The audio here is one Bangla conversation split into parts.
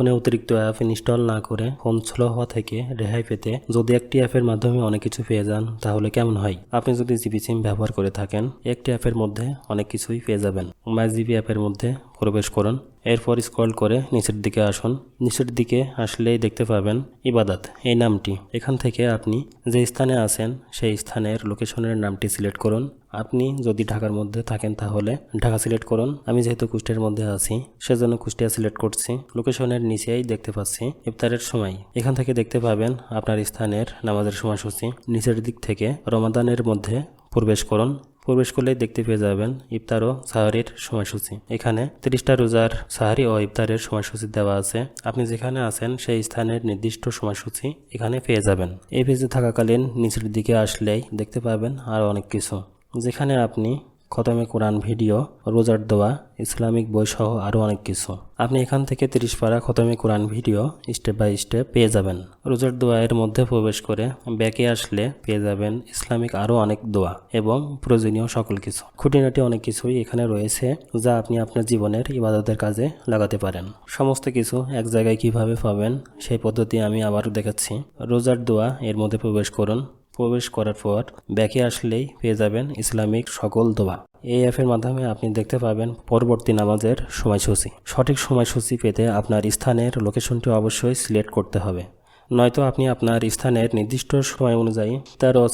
ফোনে অতিরিক্ত অ্যাপ ইনস্টল না করে ফোন স্লো হওয়া থেকে রেহাই পেতে যদি একটি অ্যাপের মাধ্যমে অনেক কিছু পেয়ে যান, তাহলে কেমন হয়? আপনি যদি জিবি সিম ব্যবহার করে থাকেন, একটি অ্যাপের মধ্যে অনেক কিছুই পেয়ে যাবেন। মাই জিবি অ্যাপের মধ্যে প্রবেশ করুন। এরপর স্ক্রল করে নিচের দিকে আসুন। নিচের দিকে আসলেই দেখতে পাবেন ইবাদাত, এই নামটি। এখান থেকে আপনি যে স্থানে আছেন, সেই স্থানের লোকেশনের নামটি সিলেক্ট করুন। আপনি যদি ঢাকার মধ্যে থাকেন তাহলে ঢাকা সিলেক্ট করুন। আমি যেহেতু কুষ্টিয়ার মধ্যে আছি, সেজন্য কুষ্টিয়া সিলেক্ট করছি। লোকেশনের নিচেই দেখতে পাচ্ছি ইফতারের সময়। এখান থেকে দেখতে পাবেন আপনার স্থানের নামাজের সময়সূচি। নিচের দিক থেকে রমাদানের মধ্যে প্রবেশ করুন। প্রবেশ করলেই দেখতে পেয়ে যাবেন ইফতার ও সাহারির সময়সূচি। এখানে তিরিশটা রোজার সাহারি ও ইফতারের সময়সূচি দেওয়া আছে। আপনি যেখানে আছেন সেই স্থানের নির্দিষ্ট সময়সূচি এখানে পেয়ে যাবেন। এই পেজে থাকাকালীন নিচের দিকে আসলেই দেখতে পাবেন আর অনেক কিছু। যেখানে আপনি খতমে কোরআন ভিডিও, রোজার দোয়া, ইসলামিক বই সহ আরও অনেক কিছু। আপনি এখান থেকে তিরিশ পারা খতমে Quran video step by step পেয়ে যাবেন। রোজার দোয়া এর মধ্যে প্রবেশ করে ব্যাকে আসলে পেয়ে যাবেন ইসলামিক আরও অনেক দোয়া এবং প্রয়োজনীয় সকল কিছু। খুঁটিনাটি অনেক কিছুই এখানে রয়েছে যা আপনি আপনার জীবনের ইবাদতের কাজে লাগাতে পারেন। সমস্ত কিছু এক জায়গায় কীভাবে পাবেন সেই পদ্ধতি আমি আবারও দেখাচ্ছি। রোজার দোয়া এর মধ্যে প্রবেশ করুন। প্রবেশ করার পর ব্যাকে আসলেই পেয়ে যাবেন ইসলামিক সকল দোয়া। এই অ্যাপের মাধ্যমে আপনি দেখতে পাবেন পরবর্তী নামাজের সময়সূচি। সঠিক সময়সূচি পেতে আপনার স্থানের লোকেশনটি অবশ্যই সিলেক্ট করতে হবে। নয়তো আপনি আপনার স্থানের নির্দিষ্ট সময় অনুযায়ী তার ও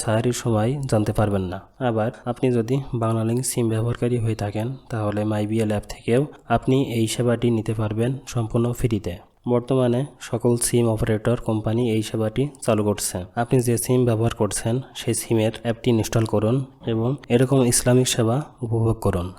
সময় জানতে পারবেন না। আবার আপনি যদি বাংলালিংক সিম ব্যবহারকারী হয়ে থাকেন, তাহলে মাইবিএল অ্যাপ থেকেও আপনি এই সেবাটি নিতে পারবেন সম্পূর্ণ ফ্রিতে। বর্তমানে সকল সিম অপারেটর কোম্পানি এই সেবাটি চালু করছে। আপনি যে সিম ব্যবহার করছেন, সেই সিমের অ্যাপটি ইনস্টল করুন এবং এরকম ইসলামিক সেবা উপভোগ করুন।